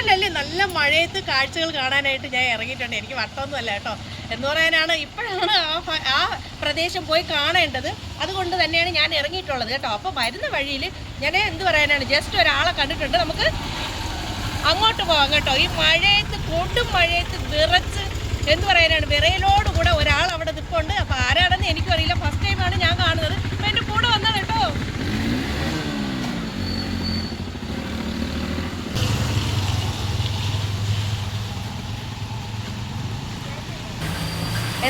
ഇപ്പോഴല്ലേ നല്ല മഴയത്ത് കാഴ്ചകൾ കാണാനായിട്ട് ഞാൻ ഇറങ്ങിയിട്ടുണ്ട്. എനിക്ക് വട്ടമൊന്നുമല്ല കേട്ടോ. എന്ന് പറയാനാണ് ഇപ്പോഴാണ് ആ ആ പ്രദേശം പോയി കാണേണ്ടത്. അതുകൊണ്ട് തന്നെയാണ് ഞാൻ ഇറങ്ങിയിട്ടുള്ളത് കേട്ടോ. അപ്പോൾ വരുന്ന വഴിയിൽ ഞാൻ എന്ത് പറയാനാണ് ജസ്റ്റ് ഒരാളെ കണ്ടിട്ടുണ്ട്. നമുക്ക് അങ്ങോട്ട് പോകാം കേട്ടോ. ഈ മഴയത്ത് കൊടും മഴയത്ത് വിറച്ച് എന്ത് പറയാനാണ് വിറയലോട് കൂടെ ഒരാൾ അവിടെ നിൽപ്പുണ്ട് അപ്പോൾ ആരാണെന്ന് എനിക്കും അറിയില്ല ഫസ്റ്റ് ടൈമാണ് ഞാൻ കാണുന്നത് അപ്പോൾ എന്റെ കൂടെ വന്നത് കേട്ടോ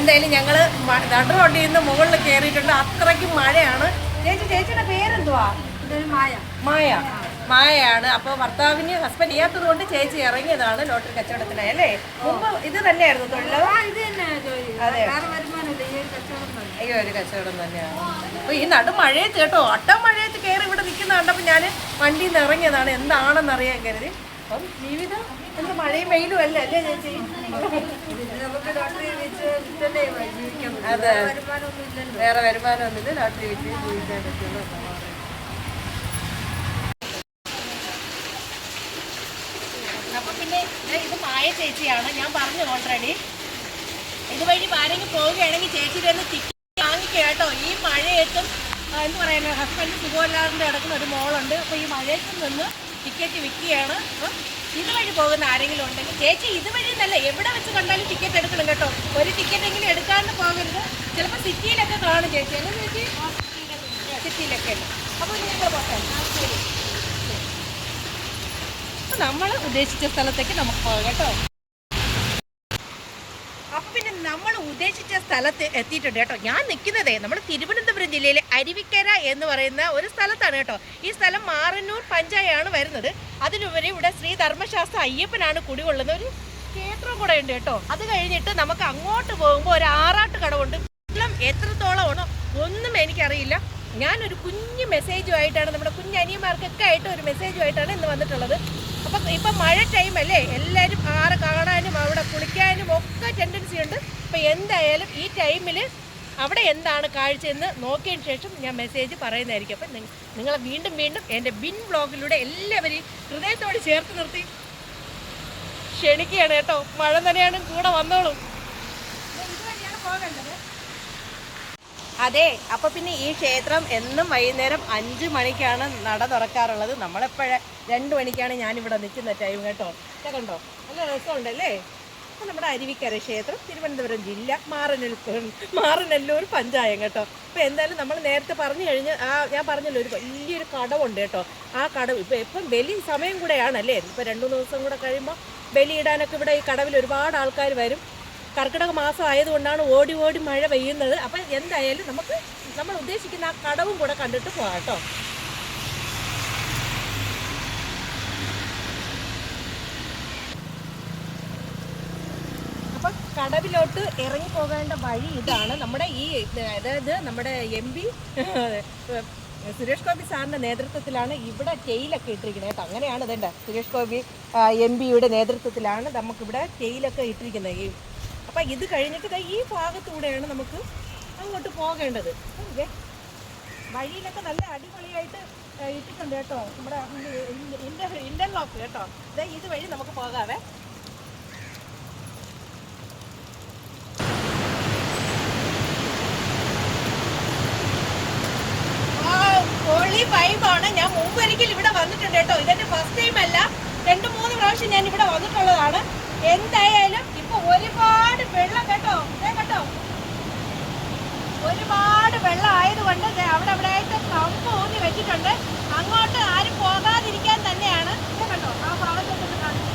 എന്തായാലും ഞങ്ങൾ നടു റോഡിൽ നിന്ന് മുകളിൽ കയറിയിട്ടുണ്ട് അത്രയ്ക്കും മഴയാണ്. ചേച്ചി ചേച്ചിയുടെ പേരെന്തുവാ? മായ. മായ. മായയാണ്. അപ്പോൾ ഭർത്താവിന് ഹസ്ബൻഡ് ചെയ്യാത്തത് കൊണ്ട് ചേച്ചി ഇറങ്ങിയതാണ് ലോട്ടറി കച്ചവടത്തിനായി അല്ലേ? മുമ്പ് ഇത് തന്നെയായിരുന്നു തൊഴിൽ അതെ. ഈ ഒരു കച്ചവടം തന്നെ. അയ്യോ ഒരു കച്ചവടം തന്നെയാണ്. അപ്പോൾ ഈ നടു മഴയത്ത് കേട്ടോ അട്ട മഴയത്ത് കയറി ഇവിടെ നിൽക്കുന്ന കണ്ടപ്പോൾ ഞാൻ വണ്ടിയിൽ നിന്ന് ഇറങ്ങിയതാണ്. എന്താണെന്ന് അറിയാൻ കരുതി. അപ്പം ജീവിതം എന്ത് മഴയും വെയിലും അല്ല അല്ലേ ചേച്ചി? നമുക്ക് ലോട്ടറി ജീവിക്കാൻ. അതെ. വേറെ വരുമാനമൊന്നുമില്ല ലോട്ടറി വിറ്റ് ജീവിക്കാൻ പറ്റുള്ളൂ. അപ്പൊ പിന്നെ ദേ ഇത് മായ ചേച്ചിയാണ്. ഞാൻ പറഞ്ഞു ഓൾറെഡി ഇതുവഴി ആരെങ്കിലും പോവുകയാണെങ്കിൽ ചേച്ചിയുടെ ഒന്ന് ടിക്കറ്റ് വാങ്ങിക്കുക കേട്ടോ. ഈ മഴയത്തും എന്ന് പറയുന്നത് ഹസ്ബൻഡ് സുഖമില്ലാതെ കിടക്കുന്ന ഒരു മോളുണ്ട്. അപ്പോൾ ഈ മഴയത്തും നിന്ന് ടിക്കറ്റ് വിൽക്കുകയാണ്. അപ്പം ഇതുവഴി പോകുന്ന ആരെങ്കിലും ഉണ്ടെങ്കിൽ ചേച്ചി ഇതുവഴി എന്നല്ല എവിടെ വെച്ച് കണ്ടാലും ടിക്കറ്റ് എടുക്കണം കേട്ടോ. ഒരു ടിക്കറ്റ് എങ്കിലും എടുക്കാണ്ട് പോകരുത്. ചിലപ്പോൾ സിറ്റിയിലൊക്കെ കാണും ചേച്ചി. അല്ലേ ചേച്ചി? സിറ്റിയിലൊക്കെ അപ്പോൾ അപ്പോൾ നമ്മൾ ഉദ്ദേശിച്ച സ്ഥലത്തേക്ക് നമുക്ക് പോകാം കേട്ടോ. നമ്മൾ ഉദ്ദേശിച്ച സ്ഥലത്ത് എത്തിയിട്ടുണ്ട് കേട്ടോ. ഞാൻ നിൽക്കുന്നതേ നമ്മൾ തിരുവനന്തപുരം ജില്ലയിലെ അരുവിക്കര എന്ന് പറയുന്ന ഒരു സ്ഥലത്താണ് കേട്ടോ. ഈ സ്ഥലം മാറന്നൂർ പഞ്ചായാണ് വരുന്നത്. അതിനുപരി ഇവിടെ ശ്രീ ധർമ്മശാസ്ത്ര അയ്യപ്പനാണ് കുടികൊള്ളുന്ന ഒരു ക്ഷേത്രം കൂടെ ഉണ്ട് കേട്ടോ. അത് കഴിഞ്ഞിട്ട് നമുക്ക് അങ്ങോട്ട് പോകുമ്പോൾ ഒരു ആറാട്ട് കടവുണ്ട്. വെള്ളം എത്രത്തോളമാണോ ഒന്നും എനിക്കറിയില്ല. ഞാനൊരു കുഞ്ഞു മെസ്സേജുമായിട്ടാണ് നമ്മുടെ കുഞ്ഞനിയന്മാർക്കൊക്കെ ആയിട്ട് ഒരു മെസ്സേജുമായിട്ടാണ് ഇന്ന് വന്നിട്ടുള്ളത്. അപ്പം ഇപ്പം മഴ ടൈം അല്ലേ? എല്ലാവരും ആറ് കാണാനും അവിടെ കുളിക്കാനും ഒക്കെ ടെൻഡൻസി ഉണ്ട്. അപ്പം എന്തായാലും ഈ ടൈമിൽ അവിടെ എന്താണ് കാഴ്ച എന്ന് നോക്കിയതിന് ശേഷം ഞാൻ മെസ്സേജ് പറയുന്നതായിരിക്കും. അപ്പം നിങ്ങളെ വീണ്ടും വീണ്ടും എന്റെ ബിൻ ബ്ലോഗിലൂടെ എല്ലാവരെയും ഹൃദയത്തോട് ചേർത്ത് നിർത്തി. ക്ഷണിക്കുകയാണ് കേട്ടോ. മഴ തന്നെയാണ് കൂടെ വന്നോളും. ഇതുവഴിയാണ് അതെ അപ്പൊ പിന്നെ ഈ ക്ഷേത്രം എന്നും വൈകുന്നേരം അഞ്ചു മണിക്കാണ് നട തുറക്കാറുള്ളത്. നമ്മളെപ്പോഴ രണ്ടു മണിക്കാണ് ഇവിടെ നിൽക്കുന്ന ടൈം കേട്ടോ. കണ്ടോ? നല്ല രസമുണ്ടല്ലേ? നമ്മുടെ അരുവിക്കര ക്ഷേത്രം തിരുവനന്തപുരം ജില്ല മാറനെല്ലൂർ മാറനെല്ലൂർ പഞ്ചായം കേട്ടോ. ഇപ്പൊ എന്തായാലും നമ്മൾ നേരത്തെ പറഞ്ഞു കഴിഞ്ഞ് ആ ഞാൻ പറഞ്ഞല്ലോ ഒരു വലിയൊരു കടവുണ്ട് കേട്ടോ. ആ കടവ് ഇപ്പൊ ഇപ്പം ബലി സമയം കൂടെയാണല്ലേ? ഇപ്പൊ രണ്ടു ദിവസം കൂടെ കഴിയുമ്പോൾ ബലിയിടാനൊക്കെ ഇവിടെ ഈ കടവിൽ ഒരുപാട് ആൾക്കാർ വരും. കർക്കിടക മാസം ആയതുകൊണ്ടാണ് ഓടി ഓടി മഴ പെയ്യുന്നത്. അപ്പം എന്തായാലും നമുക്ക് നമ്മൾ ഉദ്ദേശിക്കുന്ന ആ കടവും കൂടെ കണ്ടിട്ട് പോകാം കേട്ടോ. അപ്പം കടവിലോട്ട് ഇറങ്ങിപ്പോകേണ്ട വഴി ഇതാണ്. നമ്മുടെ ഈ അതായത് നമ്മുടെ എം പി സുരേഷ് ഗോപി സാറിന്റെ നേതൃത്വത്തിലാണ് ഇവിടെ ടെയിലൊക്കെ ഇട്ടിരിക്കുന്നത് കേട്ടോ. അങ്ങനെയാണ് ഇതേണ്ട. സുരേഷ് ഗോപി എം പിയുടെ നേതൃത്വത്തിലാണ് നമുക്കിവിടെ ടെയിലൊക്കെ ഇട്ടിരിക്കുന്നത്. ഈ അപ്പം ഇത് കഴിഞ്ഞിട്ട് ഈ ഭാഗത്തൂടെയാണ് നമുക്ക് അങ്ങോട്ട് പോകേണ്ടത്. ഓക്കെ. വഴിയിലൊക്കെ നല്ല അടിപൊളിയായിട്ട് ഇട്ടിട്ടുണ്ട് കേട്ടോ. നമ്മുടെ ഇന്റർ ഇന്റർലോക്ക് കേട്ടോ. ദേ ഇത് വഴി നമുക്ക് പോകാവേ. ാണ് ഞാൻ മുമ്പ് ഒരിക്കൽ ഇവിടെ വന്നിട്ടുണ്ട് കേട്ടോ. ഇതെന്റെ ഫസ്റ്റ് ടൈം അല്ല. രണ്ട് മൂന്ന് പ്രാവശ്യം ഞാൻ ഇവിടെ വന്നിട്ടുള്ളതാണ്. എന്തായാലും ഇപ്പൊ ഒരുപാട് വെള്ളം കേട്ടോ കേട്ടോ ഒരുപാട് വെള്ളം ആയതുകൊണ്ട് അവിടെ അവിടെ ആയിട്ട് കമ്പ് ഊന്നി വെച്ചിട്ടുണ്ട്. അങ്ങോട്ട് ആരും പോകാതിരിക്കാൻ തന്നെയാണ് ദേ കണ്ടോ ആ ഭാഗത്തോട്ട് കാണും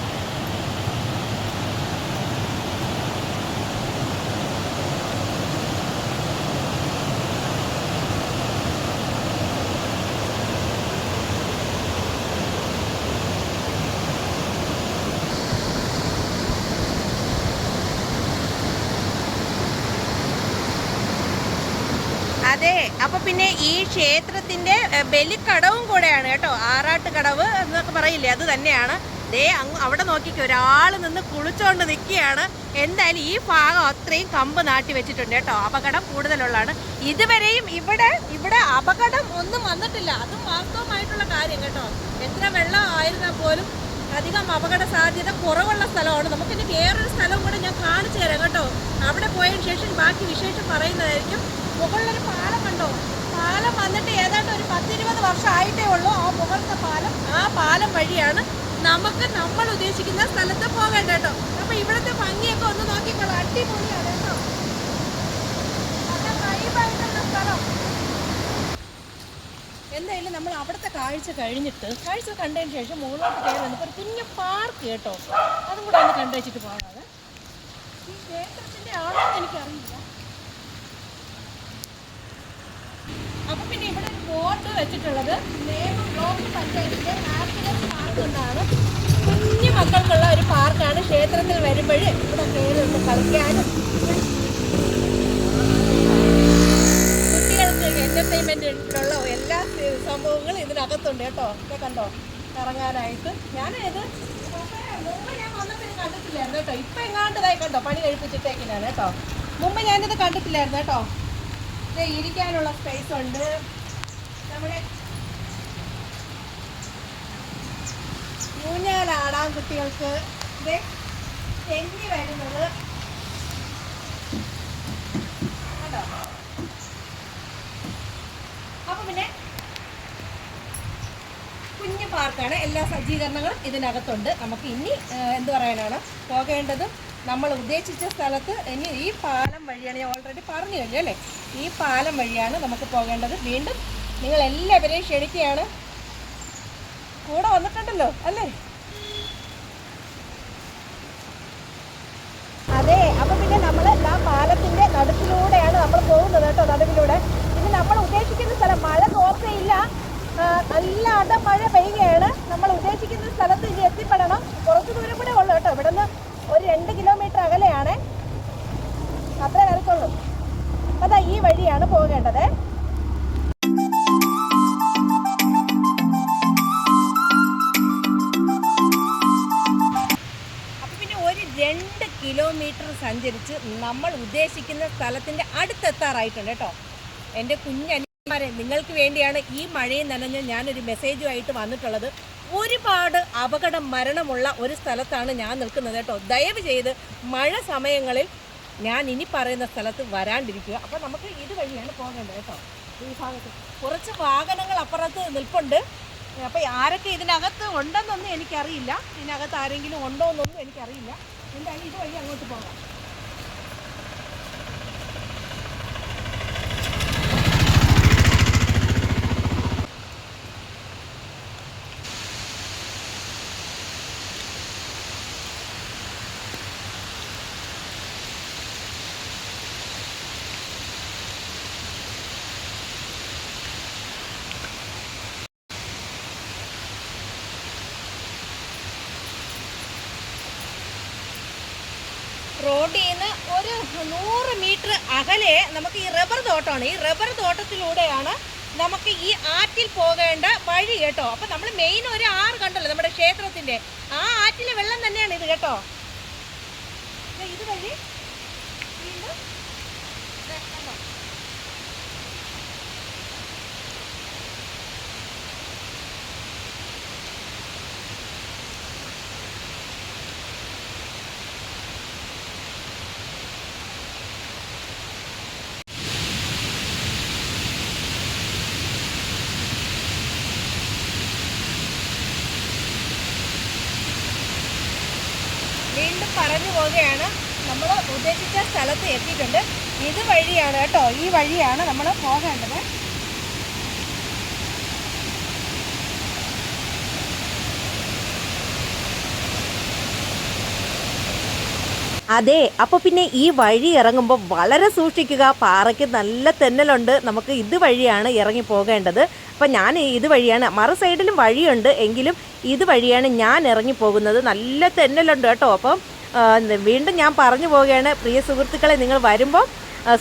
അതെ അപ്പൊ പിന്നെ ഈ ക്ഷേത്രത്തിന്റെ ബലിക്കടവും കൂടെയാണ് കേട്ടോ ആറാട്ട് കടവ് എന്നൊക്കെ പറയില്ലേ അത് തന്നെയാണ്. ദേ അവിടെ നോക്കിക്കോ ഒരാൾ നിന്ന് കുളിച്ചോണ്ട് നിൽക്കുകയാണ് എന്തായാലും ഈ ഭാഗം അത്രയും കമ്പ് നാട്ടി വെച്ചിട്ടുണ്ട് കേട്ടോ അപകടം കൂടുതലുള്ളതാണ്. ഇതുവരെയും ഇവിടെ ഇവിടെ അപകടം ഒന്നും വന്നിട്ടില്ല. അതും വാസ്തവമായിട്ടുള്ള കാര്യം കേട്ടോ. എത്ര വെള്ളം ആയിരുന്നാൽ പോലും അധികം അപകട സാധ്യത കുറവുള്ള സ്ഥലമാണ്. നമുക്കിനി വേറൊരു സ്ഥലവും കൂടെ ഞാൻ കാണിച്ചു തരാം കേട്ടോ. അവിടെ പോയതിന് ശേഷം ബാക്കി വിശേഷം പറയുന്നതായിരിക്കും. മുകളിലൊരു പാലം കണ്ടോ? പാലം വന്നിട്ട് ഏതാണ്ട് ഒരു പത്തിരുപത് വർഷം ആയിട്ടേ ഉള്ളൂ ആ മുകളിലത്തെ പാലം. ആ പാലം വഴിയാണ് നമുക്ക് നമ്മൾ ഉദ്ദേശിക്കുന്ന സ്ഥലത്ത് പോകേണ്ട കേട്ടോ. അപ്പൊ ഇവിടുത്തെ ഭംഗിയൊക്കെ ഒന്ന് നോക്കിക്കോളാം. അടിപൊളിയാണ് കേട്ടോ. എന്തായാലും നമ്മൾ അവിടുത്തെ കാഴ്ച കഴിഞ്ഞിട്ട് കാഴ്ച കണ്ടതിന് ശേഷം മുകളിലോട്ട് കയറി വന്നപ്പോൾ ഒരു കുഞ്ഞു പാർക്ക് കേട്ടോ. അതും കൂടെ ഒന്ന് കണ്ടുവച്ചിട്ട് പോകാതെ ഈ ക്ഷേത്രത്തിന്റെ ആളെന്ന് എനിക്കറിയില്ല. അപ്പൊ പിന്നെ ഇവിടെ ഒരു ബോർഡ് വെച്ചിട്ടുള്ളത് നേമ ബ്ലോക്ക് പഞ്ചായത്തിന്റെ ഹാപ്പിനെസ് പാർക്ക് എന്നാണ് കുഞ്ഞു മക്കൾക്കുള്ള ഒരു പാർക്കാണ് ക്ഷേത്രത്തിൽ വരുമ്പോൾ ഇവിടെ കയറി ഒന്ന് കളിക്കാനും. കുട്ടികൾക്ക് എന്റർടൈൻമെന്റിനുള്ള എല്ലാ സംഭവങ്ങളും ഇതിനകത്തുണ്ട് കേട്ടോ. ഇതൊക്കെ കണ്ടോ? ഇറങ്ങാനായിട്ട് ഞാനിത് മുമ്പ് ഞാൻ വന്നപ്പോൾ കണ്ടിട്ടില്ലായിരുന്നു കേട്ടോ. ഇപ്പം എങ്ങാണ്ടതായി കണ്ടോ? പണി കഴിപ്പിച്ചിട്ടേക്കിനാണ് കേട്ടോ. മുമ്പ് ഞാനിത് കണ്ടിട്ടില്ലായിരുന്നു കേട്ടോ. ഇരിക്കാനുള്ള സ്പേസ് ഉണ്ട്. നമ്മുടെ ഊഞ്ഞാലാടാൻ കുട്ടികൾക്ക്. ഇത് തെങ്ങി വരുന്നത്. കേട്ടോ അപ്പൊ കുഞ്ഞു പാർക്കാണ്. എല്ലാ സജ്ജീകരണങ്ങളും ഇതിനകത്തുണ്ട്. നമുക്ക് ഇനി എന്ത് പറയാനാണ്? പോകേണ്ടതും നമ്മൾ ഉദ്ദേശിച്ച സ്ഥലത്ത് ഇനി ഈ പാലം വഴിയാണ് ഞാൻ ഓൾറെഡി പറഞ്ഞു കഴിഞ്ഞു അല്ലേ? ഈ പാലം വഴിയാണ് നമുക്ക് പോകേണ്ടത്. വീണ്ടും നിങ്ങൾ എല്ലാവരെയും ക്ഷണിക്കുകയാണ്. കൂടെ വന്നിട്ടുണ്ടല്ലോ അല്ലേ? സഞ്ചരിച്ച് നമ്മൾ ഉദ്ദേശിക്കുന്ന സ്ഥലത്തിന്റെ അടുത്തെത്താറായിട്ടുണ്ട് കേട്ടോ. എന്റെ കുഞ്ഞനിമാരെ നിങ്ങൾക്ക് വേണ്ടിയാണ് ഈ മഴയും നനഞ്ഞ് ഞാനൊരു മെസ്സേജുമായിട്ട് വന്നിട്ടുള്ളത്. ഒരുപാട് അപകട മരണമുള്ള ഒരു സ്ഥലത്താണ് ഞാൻ നിൽക്കുന്നത് കേട്ടോ. ദയവ് ചെയ്ത് മഴ സമയങ്ങളിൽ ഞാൻ ഇനി പറയുന്ന സ്ഥലത്ത് വരാണ്ടിരിക്കുക. അപ്പോൾ നമുക്ക് ഇത് വഴിയാണ് പോകേണ്ടത് കേട്ടോ. ഈ ഭാഗത്ത് കുറച്ച് വാഹനങ്ങൾ അപ്പുറത്ത് നിൽപ്പുണ്ട്. അപ്പോൾ ആരൊക്കെ ഇതിനകത്ത് ഉണ്ടെന്നൊന്നും എനിക്കറിയില്ല. ഇതിനകത്ത് ആരെങ്കിലും ഉണ്ടോ എന്നൊന്നും എനിക്കറിയില്ല. എന്തായാലും ഇത് വഴി അങ്ങോട്ട് പോകാം. റോഡിൽ നിന്ന് ഒരു നൂറ് മീറ്റർ അകലെ നമുക്ക് ഈ റബ്ബർ തോട്ടമാണ്. ഈ റബ്ബർ തോട്ടത്തിലൂടെയാണ് നമുക്ക് ഈ ആറ്റിൽ പോകേണ്ട വഴി കേട്ടോ. അപ്പം നമ്മൾ മെയിൻ ഒരു ആറ് കണ്ടല്ലോ നമ്മുടെ ക്ഷേത്രത്തിന്റെ ആ ആറ്റിലെ വെള്ളം തന്നെയാണ് ഇത് കേട്ടോ. ഇത് വഴി വീണ്ടും ദേ കണ്ടോ? വീണ്ടും പറഞ്ഞു പോവുകയാണ്. നമ്മൾ ഉദ്ദേശിച്ച സ്ഥലത്ത് എത്തിയിട്ടുണ്ട്. ഇത് വഴിയാണ് കേട്ടോ ഈ വഴിയാണ് നമ്മൾ പോകേണ്ടത്. അതെ അപ്പോൾ പിന്നെ ഈ വഴി ഇറങ്ങുമ്പോൾ വളരെ സൂക്ഷിക്കുക. പാറയ്ക്ക് നല്ല തെന്നലുണ്ട്. നമുക്ക് ഇതുവഴിയാണ് ഇറങ്ങി പോകേണ്ടത്. അപ്പം ഞാൻ ഇതുവഴിയാണ് മറു സൈഡിലും വഴിയുണ്ട് എങ്കിലും ഇതുവഴിയാണ് ഞാൻ ഇറങ്ങി പോകുന്നത്. നല്ല തെന്നലുണ്ട് കേട്ടോ. അപ്പം വീണ്ടും ഞാൻ പറഞ്ഞു പോവുകയാണ്. പ്രിയ സുഹൃത്തുക്കളെ നിങ്ങൾ വരുമ്പോൾ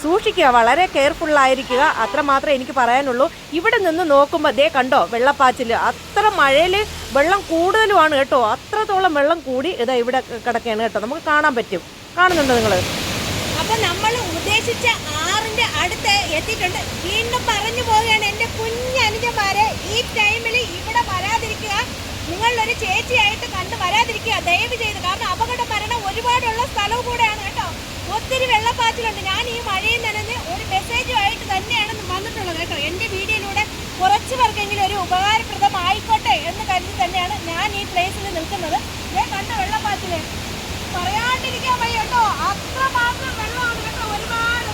സൂക്ഷിക്കുക വളരെ കെയർഫുള്ളായിരിക്കുക അത്ര മാത്രമേ എനിക്ക് പറയാനുള്ളൂ. ഇവിടെ നിന്ന് നോക്കുമ്പോൾ ദേ കണ്ടോ വെള്ളപ്പാച്ചിൽ അത്ര മഴയിൽ വെള്ളം കൂടുതലുമാണ് കേട്ടോ. അത്രത്തോളം വെള്ളം കൂടി ഇതാ ഇവിടെ കിടക്കുകയാണ് കേട്ടോ. നമുക്ക് കാണാൻ പറ്റും. കാണുന്നുണ്ടോ നിങ്ങൾ അപ്പൊ നമ്മൾ ഉദ്ദേശിച്ച ആറിന്റെ അടുത്ത് എത്തിയിട്ടുണ്ട്. വീണ്ടും പറഞ്ഞു പോവുകയാണ് എന്റെ കുഞ്ഞനുജന്മാരെ ഈ ടൈമിൽ ഇവിടെ വരാതിരിക്കുക. നിങ്ങളൊരു ചേച്ചിയായിട്ട് കണ്ടു വരാതിരിക്കുക. ദയവ് ചെയ്ത് കാരണം അപകട മരണം ഒരുപാടുള്ള സ്ഥലവും കൂടെയാണ് കേട്ടോ. ഒത്തിരി വെള്ളപ്പാച്ചിലുണ്ട്. ഞാൻ ഈ മഴയിൽ നനഞ്ഞ് ഒരു മെസ്സേജുമായിട്ട് തന്നെയാണ് വന്നിട്ടുള്ളത് കേട്ടോ. എന്റെ വീഡിയോയിലൂടെ കുറച്ച് പേർക്കെങ്കിലും ഒരു ഉപകാരപ്രദമായിക്കോട്ടെ എന്ന് കരുതി തന്നെയാണ് ഞാൻ ഈ പ്ലേസിൽ നിൽക്കുന്നത്. ഞാൻ കണ്ട വെള്ളപ്പാച്ചിൽ പറയാണ്ടിരിക്കാൻ വയ്യ കേട്ടോ അത്രമാത്രം വെള്ളമാണ് കേട്ടോ ഒരുപാട്.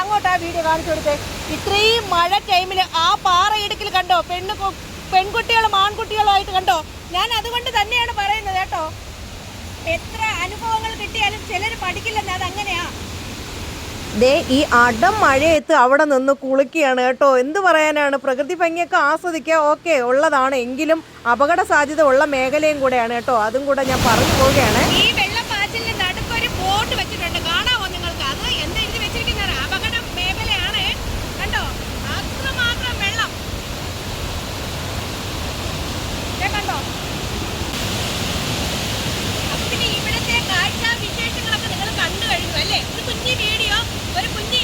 അങ്ങോട്ട് ആ വീഡിയോ കാണിച്ചു കൊടുത്തേ. ഇത്രയും മഴ ടൈമിൽ ആ പാറയിടുക്കിൽ കണ്ടോ? പെണ്ണ് പെൺകുട്ടികളും ആൺകുട്ടികളുമായിട്ട് കണ്ടോ? ഞാൻ അതുകൊണ്ട് തന്നെയാണ് പറയുന്നത് കേട്ടോ. എത്ര അനുഭവങ്ങൾ കിട്ടിയാലും ചിലർ പഠിക്കില്ലെന്ന് അത് അങ്ങനെയാ ദേ ഈ അടം മഴയത്ത് അവിടെ നിന്ന് കുളിക്കുകയാണ് കേട്ടോ. എന്ത് പറയാനാണ്? പ്രകൃതി ഭംഗിയൊക്കെ ആസ്വദിക്കുക ഓക്കെ ഉള്ളതാണ്. എങ്കിലും അപകട സാധ്യത ഉള്ള മേഖലയും കൂടെയാണ് കേട്ടോ. അതും കൂടെ ഞാൻ പറഞ്ഞു പോവുകയാണ്. ഈ വെള്ളപ്പാച്ചിലിന് നടുക്കൊരു ബോട്ട് വെച്ചിട്ടുണ്ട്. കാണാമോ നിങ്ങൾക്ക് അത്? എന്താ വെച്ചിരിക്കുന്നത്? അപകട മേഖലയാണ്. കണ്ടോ? അത്രമാത്രം വെള്ളം. ദേ കണ്ടോ അപ്പൊ പിന്നെ ഇവിടുത്തെ കാഴ്ച വിശേഷങ്ങളൊക്കെ നിങ്ങൾ കണ്ടു കഴിഞ്ഞു അല്ലേ? ഒരു കുഞ്ഞു വീഡിയോ ഒരു കുഞ്ഞു